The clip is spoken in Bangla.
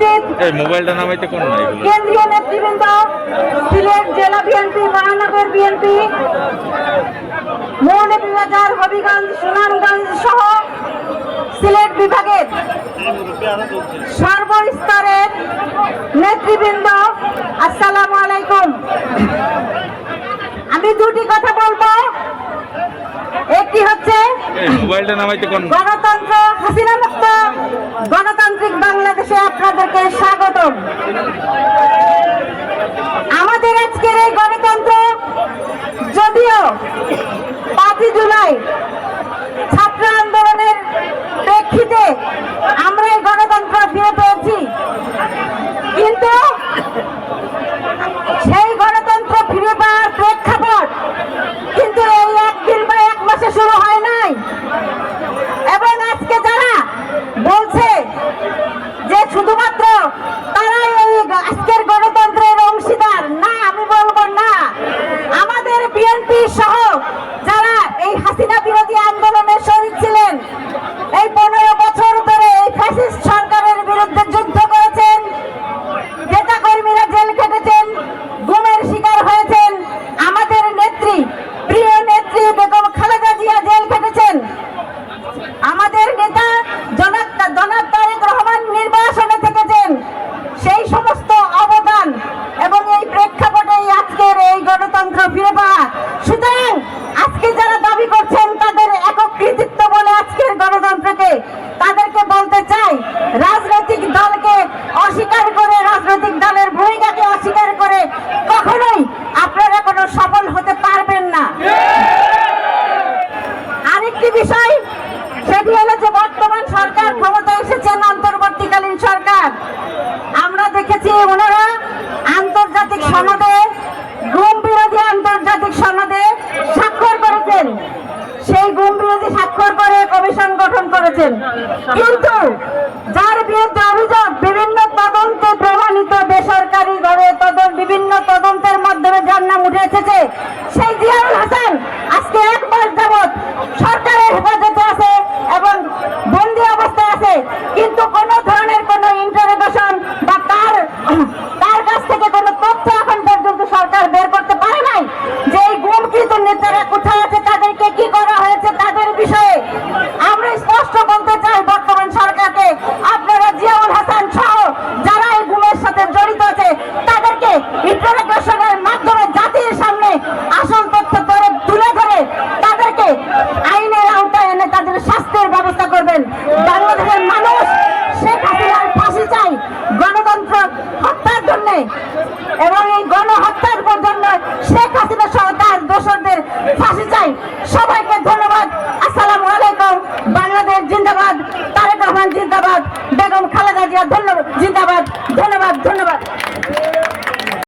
উপস্থিত এই মোবাইলটা নামাইতে কোন না এগুলো? কেন্দ্রীয় নেতৃবৃন্দ, সিলেট জেলা বিএনপি মহানগর বিএনপি মৌলভীবাজার হবিগঞ্জ, সুনামগঞ্জ সহ সিলেট বিভাগের সর্বস্তরের নেতৃবৃন্দ, আসসালামু আলাইকুম। আমি দুটি কথা বলব। একটি হচ্ছে মোবাইলটা নামাইতে কোন? গণতন্ত্র, হাসিনা মুক্ত। গণতান্ত্রিক বাংলাদেশে আপনাদেরকে স্বাগতম। আমাদের আজকের এই গণতন্ত্র যদিও পাঁচই জুলাই ছাত্র আন্দোলনের প্রেক্ষিতে সনদে স্বাক্ষর করেছেন। সেই গুম বিরোধী স্বাক্ষর করে কমিশন গঠন করেছেন। কিন্তু যার বিরুদ্ধে অভিযোগ, বিভিন্ন তদন্তে প্রমাণিত বেসরকারি ভাবে বিভিন্ন তদন্তের মাধ্যমে যার নাম উঠে এসেছে, সেই জিয়াউল হাসান। ইন্টারোগেশনের মাধ্যমে জাতির সামনে আসল তথ্য তুলে ধরে তাদেরকে আইনের আওতায় এনে তাদের শাস্তির ব্যবস্থা করবেন। বাংলাদেশের মানুষ শেখ হাসিনার ফাঁসি চাই গণতন্ত্র হত্যার জন্য এবং এই গণহত্যার জন্য শেখ হাসিনা সহ দোষরদের ফাঁসি চাই